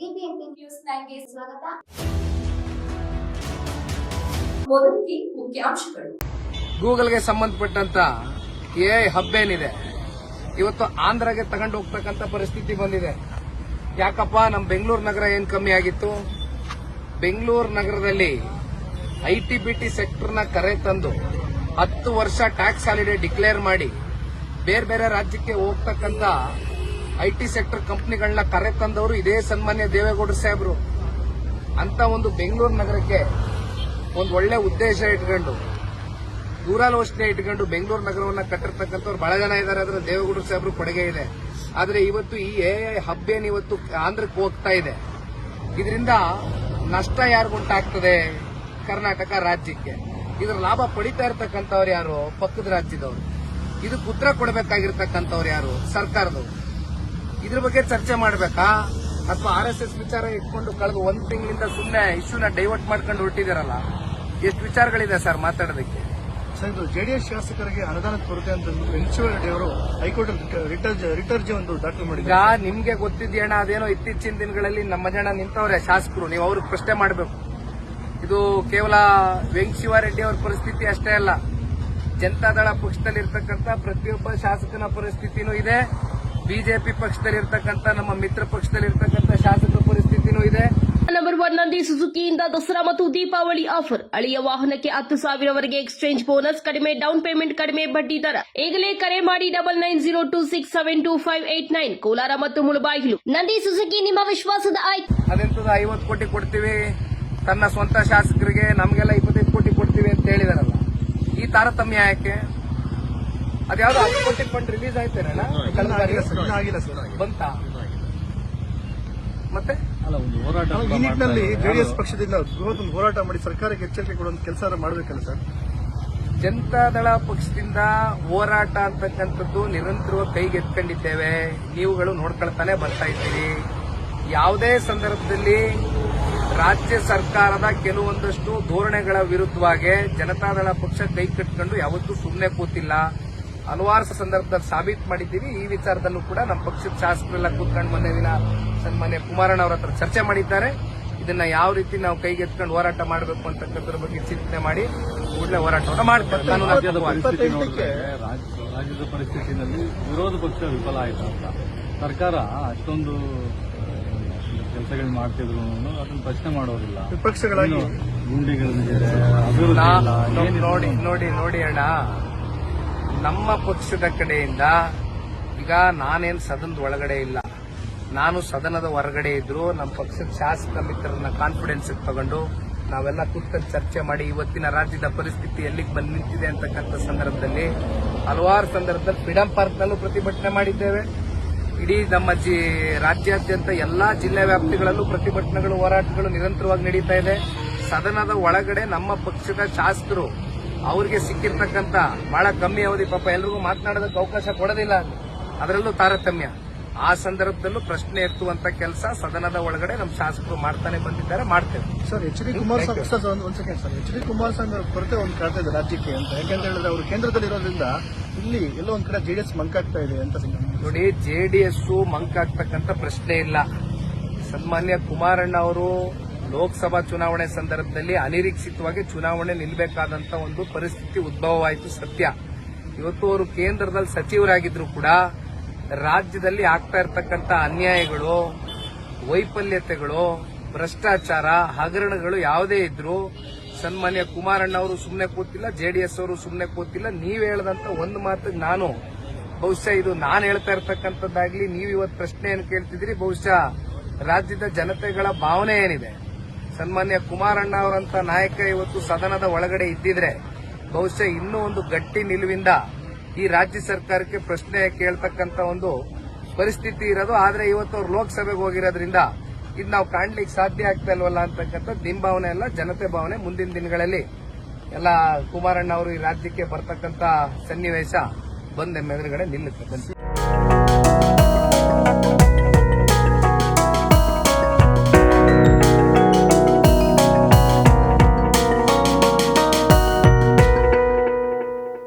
News ಸ್ವಾಗತ. ಮೊದಲಿಗೆ ಮುಖ್ಯಾಂಶಗಳು. ಗೂಗಲ್ಗೆ ಸಂಬಂಧಪಟ್ಟಂತ ಎ ಹಬ್ಬ ಏನಿದೆ ಇವತ್ತು ಆಂಧ್ರಗೆ ತಗೊಂಡು ಹೋಗ್ತಕ್ಕಂತ ಪರಿಸ್ಥಿತಿ ಬಂದಿದೆ. ಯಾಕಪ್ಪ ನಮ್ಮ ಬೆಂಗಳೂರು ನಗರ ಏನ್ ಕಮ್ಮಿ ಆಗಿತ್ತು? ಬೆಂಗಳೂರು ನಗರದಲ್ಲಿ ಐ ಟಿ ಬಿ ಟಿ ಸೆಕ್ಟರ್ನ ಕರೆ ತಂದು ಹತ್ತು ವರ್ಷ ಟ್ಯಾಕ್ಸ್ ಹಾಲಿಡೇ ಡಿಕ್ಲೇರ್ ಮಾಡಿ ಬೇರೆ ಬೇರೆ ರಾಜ್ಯಕ್ಕೆ ಹೋಗ್ತಕ್ಕಂತ ಐ ಟಿ ಸೆಕ್ಟರ್ ಕಂಪನಿಗಳನ್ನ ಕರೆ ತಂದವರು ಇದೇ ಸನ್ಮಾನ್ಯ ದೇವೇಗೌಡರು ಸಾಹೇಬರು. ಅಂತ ಒಂದು ಬೆಂಗಳೂರು ನಗರಕ್ಕೆ ಒಂದು ಒಳ್ಳೆ ಉದ್ದೇಶ ಇಟ್ಕೊಂಡು ದೂರಾಲೋಚನೆ ಇಟ್ಕೊಂಡು ಬೆಂಗಳೂರು ನಗರವನ್ನ ಕಟ್ಟಿರ್ತಕ್ಕಂಥವ್ರು ಬಹಳ ಜನ ಇದ್ದಾರೆ. ಅದರ ದೇವೇಗೌಡರು ಸಾಹೇಬರು ಕೊಡುಗೆ ಇದೆ. ಆದರೆ ಇವತ್ತು ಈ ಎ ಹಬ್ ಏನು ಇವತ್ತು ಆಂಧ್ರಕ್ಕೆ ಹೋಗ್ತಾ ಇದೆ. ಇದರಿಂದ ನಷ್ಟ ಯಾರಿಗುಂಟಾಗ್ತದೆ ಕರ್ನಾಟಕ ರಾಜ್ಯಕ್ಕೆ. ಇದರ ಲಾಭ ಪಡಿತಾ ಇರ್ತಕ್ಕಂಥವ್ರು ಯಾರು? ಪಕ್ಕದ ರಾಜ್ಯದವರು. ಇದಕ್ಕೆ ಉತ್ತರ ಕೊಡಬೇಕಾಗಿರ್ತಕ್ಕಂಥವ್ರು ಯಾರು? ಸರ್ಕಾರದವರು. ಇದ್ರ ಬಗ್ಗೆ ಚರ್ಚೆ ಮಾಡಬೇಕಾ? ಅಥವಾ ಆರ್ ಎಸ್ ಎಸ್ ವಿಚಾರ ಇಟ್ಕೊಂಡು ಕಳೆದ ಒಂದ್ ತಿಂಗಳಿಂದ ಸುಮ್ಮನೆ ಇಶ್ಯೂನ ಡೈವರ್ಟ್ ಮಾಡ್ಕೊಂಡು ಹೊರಟಿದಾರಲ್ಲ ಎಷ್ಟು ವಿಚಾರಗಳಿದೆ ಸರ್ ಮಾತಾಡೋದಕ್ಕೆ? ಸರ್ ಇದು ಜೆಡಿಎಸ್ ಶಾಸಕರಿಗೆ ಅನುದಾನ ಕೊರತೆ ಅಂತ ವೆಂಚೂರ್ ರೆಡ್ಡಿ ಅವರು ಹೈಕೋರ್ಟ್ ರಿಟರ್ಜ್ ರಿಟರ್ಜಿ ಒಂದು ದಾಖಲು ಮಾಡಿದ್ರು ನಿಮ್ಗೆ ಗೊತ್ತಿದ್ಯಣ ಅದೇನೋ ಇತ್ತೀಚಿನ ದಿನಗಳಲ್ಲಿ ನಮ್ಮ ಜನ ನಿಂತವ್ರೆ ಶಾಸಕರು ನೀವು ಅವ್ರಿಗೆ ಪ್ರಶ್ನೆ ಮಾಡಬೇಕು. ಇದು ಕೇವಲ ವೆಂಕಶಿವಾರೆಡ್ಡಿ ಅವ್ರ ಪರಿಸ್ಥಿತಿ ಅಷ್ಟೇ ಅಲ್ಲ. ಜನತಾದಳ ಪಕ್ಷದಲ್ಲಿರ್ತಕ್ಕಂಥ ಪ್ರತಿಯೊಬ್ಬ ಶಾಸಕನ ಪರಿಸ್ಥಿತಿನೂ ಇದೆ. ಬಿಜೆಪಿ ಪಕ್ಷದಲ್ಲಿರ್ತಕ್ಕಂಥ ನಮ್ಮ ಮಿತ್ರ ಪಕ್ಷದಲ್ಲಿರ್ತಕ್ಕಂಥ ಶಾಸಕರ ಪರಿಸ್ಥಿತಿನೂ ಇದೆ. ನಂಬರ್ ಒನ್ ನಂದಿ ಸುಜುಕಿಯಿಂದ ದಸರಾ ಮತ್ತು ದೀಪಾವಳಿ ಆಫರ್ ಅಳಿಯ ವಾಹನಕ್ಕೆ ಹತ್ತು ಸಾವಿರವರೆಗೆ ಎಕ್ಸ್ಚೇಂಜ್ ಬೋನಸ್ ಕಡಿಮೆ ಡೌನ್ ಪೇಮೆಂಟ್ ಕಡಿಮೆ ಬಡ್ಡಿ ದರ. ಈಗಲೇ ಕರೆ ಮಾಡಿ double nine zero two six seven two five eight nine Kolar ಮತ್ತು ಮುಳಬಾಗಿಲು. ನಂದಿ ಸುಜುಕಿ ನಿಮ್ಮ ವಿಶ್ವಾಸದ ಆಯ್ತು ಅದೆಂತದ ಐವತ್ತು ಕೋಟಿ ಕೊಡ್ತೀವಿ? ತನ್ನ ಸ್ವಂತ ಶಾಸಕರಿಗೆ ನಮಗೆಲ್ಲ ಇಪ್ಪತ್ತೈದು ಕೋಟಿ ಕೊಡ್ತೀವಿ ಅಂತ ಹೇಳಿದಾರಲ್ಲ. ಈ ತಾರತಮ್ಯ ಯಾಕೆ? ಅದ್ಯಾವ್ದು ಕೋಟಿ ಫಂಡ್ ರಿಲೀಸ್ ಬಾರಿ? ಆಗಿಲ್ಲ ಸರ್, ಬಂತ? ಮತ್ತೆ? ಈ ನಿಟ್ಟಿನಲ್ಲಿ ಜೆಡಿಎಸ್ ಪಕ್ಷದಿಂದ ಬೃಹತ್ ಒಂದು ಹೋರಾಟ ಮಾಡಿ ಸರ್ಕಾರಕ್ಕೆ ಎಚ್ಚರಿಕೆ ಕೊಡುವಂತ ಕೆಲಸ ಮಾಡಬೇಕಲ್ಲ ಸರ್? ಜನತಾದಳ ಪಕ್ಷದಿಂದ ಹೋರಾಟ ಅಂತಕ್ಕಂಥದ್ದು ನಿರಂತರವಾಗಿ ಕೈಗೆತ್ಕೊಂಡಿದ್ದೇವೆ ನೀವುಗಳು ನೋಡ್ಕೊಳ್ತಾನೆ ಬರ್ತಾ ಇದ್ದೀರಿ. ಯಾವುದೇ ಸಂದರ್ಭದಲ್ಲಿ ರಾಜ್ಯ ಸರ್ಕಾರದ ಕೆಲವೊಂದಷ್ಟು ಧೋರಣೆಗಳ ವಿರುದ್ಧವಾಗಿ ಜನತಾದಳ ಪಕ್ಷ ಕೈ ಕಟ್ಕೊಂಡು ಯಾವತ್ತೂ ಸುಮ್ಮನೆ ಕೂತಿಲ್ಲ. ಹಲವಾರು ಸಂದರ್ಭದಲ್ಲಿ ಸಾಬೀತು ಮಾಡಿದ್ದೀವಿ. ಈ ವಿಚಾರದಲ್ಲೂ ಕೂಡ ನಮ್ಮ ಪಕ್ಷದ ಶಾಸಕರೆಲ್ಲ ಕೂತ್ಕೊಂಡು ಮೊನ್ನೆ ದಿನ ಸನ್ಮಾನ್ಯ ಕುಮಾರಣ್ಣ ಅವರ ಹತ್ರ ಚರ್ಚೆ ಮಾಡಿದ್ದಾರೆ. ಇದನ್ನ ಯಾವ ರೀತಿ ನಾವು ಕೈಗೆತ್ಕೊಂಡು ಹೋರಾಟ ಮಾಡಬೇಕು ಅಂತಕ್ಕಂಥದ್ರ ಬಗ್ಗೆ ಚಿಂತನೆ ಮಾಡಿ ಕೂಡಲೇ ಹೋರಾಟವನ್ನು ಮಾಡ್ತಾರೆ. ರಾಜ್ಯದ ಪರಿಸ್ಥಿತಿನಲ್ಲಿ ವಿರೋಧ ಪಕ್ಷ ವಿಫಲ ಆಯಿತು ಅಂತ. ಸರ್ಕಾರ ಅಷ್ಟೊಂದು ಕೆಲಸಗಳು ಮಾಡ್ತಿದ್ರು ಅದನ್ನು ಪ್ರಶ್ನೆ ಮಾಡೋದಿಲ್ಲ ವಿಪಕ್ಷಗಳಾಗಿ ಏನಿಲ್ಲ. ನೋಡಿ ನೋಡಿ ನೋಡಿ ಅಣ್ಣ. ನಮ್ಮ ಪಕ್ಷದ ಕಡೆಯಿಂದ ಈಗ ನಾನೇನು ಸದನದ ಒಳಗಡೆ ಇಲ್ಲ. ನಾನು ಸದನದ ಹೊರಗಡೆ ಇದ್ರು, ನಮ್ಮ ಪಕ್ಷದ ಶಾಸಕ ಮಿತ್ರರನ್ನ ಕಾನ್ಫಿಡೆನ್ಸ್ ತಗೊಂಡು ನಾವೆಲ್ಲ ಕೂತ್ಕೊಂಡು ಚರ್ಚೆ ಮಾಡಿ ಇವತ್ತಿನ ರಾಜ್ಯದ ಪರಿಸ್ಥಿತಿ ಎಲ್ಲಿಗೆ ಬಂದು ನಿಂತಿದೆ ಅಂತಕ್ಕಂಥ ಸಂದರ್ಭದಲ್ಲಿ ಹಲವಾರು ಸಂದರ್ಭದಲ್ಲಿ ಫ್ರೀಡಂ ಪಾರ್ಕ್ನಲ್ಲೂ ಪ್ರತಿಭಟನೆ ಮಾಡಿದ್ದೇವೆ. ಇಡೀ ನಮ್ಮ ಜಿ, ರಾಜ್ಯಾದ್ಯಂತ ಎಲ್ಲಾ ಜಿಲ್ಲೆ ವ್ಯಾಪ್ತಿಗಳಲ್ಲೂ ಪ್ರತಿಭಟನೆಗಳು, ಹೋರಾಟಗಳು ನಿರಂತರವಾಗಿ ನಡೀತಾ ಇದೆ. ಸದನದ ಒಳಗಡೆ ನಮ್ಮ ಪಕ್ಷದ ಶಾಸಕರು ಅವ್ರಿಗೆ ಸಿಕ್ಕಿರ್ತಕ್ಕಂತ ಬಹಳ ಕಮ್ಮಿ ಅವಧಿ ಪಾಪ ಎಲ್ರಿಗೂ ಮಾತನಾಡೋದಕ್ಕೆ ಅವಕಾಶ ಕೊಡೋದಿಲ್ಲ. ಅದರಲ್ಲೂ ತಾರತಮ್ಯ. ಆ ಸಂದರ್ಭದಲ್ಲೂ ಪ್ರಶ್ನೆ ಎತ್ತುವಂತ ಕೆಲಸ ಸದನದ ಒಳಗಡೆ ನಮ್ಮ ಶಾಸಕರು ಮಾಡ್ತಾನೆ ಬಂದಿದ್ದಾರೆ ಮಾಡ್ತೇವೆ. Sir H D Kumaraswamy sir ಒಂದು second sir. H D Kumaraswamy ಅವ್ರ ಕೊರತೆ ಒಂದು ಕಾಡ್ತಾ ಇದೆ ರಾಜ್ಯಕ್ಕೆ ಅಂತ. ಯಾಕಂತ ಹೇಳಿದ್ರೆ ಅವರು ಕೇಂದ್ರದಲ್ಲಿ ಇರೋದ್ರಿಂದ ಇಲ್ಲಿ ಎಲ್ಲೋ ಒಂದ್ ಕಡೆ ಜೆಡಿಎಸ್ ಮಂಕಾಗ್ತಾ ಇದೆ ಅಂತ. ನೋಡಿ ಜೆಡಿಎಸ್ ಮಂಕಾಗ್ತಕ್ಕಂತ ಪ್ರಶ್ನೆ ಇಲ್ಲ. ಸನ್ಮಾನ್ಯ ಕುಮಾರಣ್ಣ ಅವರು ಲೋಕಸಭಾ ಚುನಾವಣೆ ಸಂದರ್ಭದಲ್ಲಿ ಅನಿರೀಕ್ಷಿತವಾಗಿ ಚುನಾವಣೆ ನಿಲ್ಲಬೇಕಾದಂತ ಒಂದು ಪರಿಸ್ಥಿತಿ ಉದ್ಭವವಾಯಿತು ಸತ್ಯ. ಇವತ್ತು ಅವರು ಕೇಂದ್ರದಲ್ಲಿ ಸಚಿವರಾಗಿದ್ರು ಕೂಡ ರಾಜ್ಯದಲ್ಲಿ ಆಗ್ತಾ ಇರತಕ್ಕಂತ ಅನ್ಯಾಯಗಳು, ವೈಫಲ್ಯತೆಗಳು, ಭ್ರಷ್ಟಾಚಾರ, ಹಗರಣಗಳು ಯಾವುದೇ ಇದ್ರು ಸನ್ಮಾನ್ಯ ಕುಮಾರಣ್ಣ ಅವರು ಸುಮ್ಮನೆ ಕೂತಿಲ್ಲ ಜೆಡಿಎಸ್ ಅವರು ಸುಮ್ಮನೆ ಕೂತಿಲ್ಲ. ನೀವು ಹೇಳದಂತ ಒಂದು ಮಾತಿಗೆ ನಾನು, ಬಹುಶಃ ಇದು ನಾನು ಹೇಳ್ತಾ ಇರ್ತಕ್ಕಂಥದ್ದಾಗ್ಲಿ, ನೀವು ಇವತ್ತು ಪ್ರಶ್ನೆಯನ್ನು ಕೇಳ್ತಿದ್ರಿ ಬಹುಶಃ ರಾಜ್ಯದ ಜನತೆಗಳ ಭಾವನೆ ಏನಿದೆ? ಸನ್ಮಾನ್ಯ ಕುಮಾರಣ್ಣ ಅವರಂತ ನಾಯಕ ಇವತ್ತು ಸದನದ ಒಳಗಡೆ ಇದ್ದಿದ್ರೆ ಬಹುಶಃ ಇನ್ನೂ ಒಂದು ಗಟ್ಟಿ ನಿಲುವಿಂದ ಈ ರಾಜ್ಯ ಸರ್ಕಾರಕ್ಕೆ ಪ್ರಶ್ನೆ ಕೇಳ್ತಕ್ಕಂತ ಒಂದು ಪರಿಸ್ಥಿತಿ ಇರೋದು. ಆದ್ರೆ ಇವತ್ತು ಅವ್ರು ಲೋಕಸಭೆಗೆ ಹೋಗಿರೋದ್ರಿಂದ ಇದು ನಾವು ಕಾಣ್ಲಿಕ್ಕೆ ಸಾಧ್ಯ ಆಗ್ತಾ ಇಲ್ವಲ್ಲ ಅಂತಕ್ಕಂಥ ದಿಂಭಾವನೆ ಭಾವನೆ ಅಲ್ಲ, ಜನತೆ ಭಾವನೆ ಮುಂದಿನ ದಿನಗಳಲ್ಲಿ. ಎಲ್ಲ ಕುಮಾರಣ್ಣ ಅವರು ಈ ರಾಜ್ಯಕ್ಕೆ ಬರ್ತಕ್ಕಂತ ಸನ್ನಿವೇಶ ಬಂದ ಎದುರುಗಡೆ ನಿಲ್ಲುತ್ತೆ.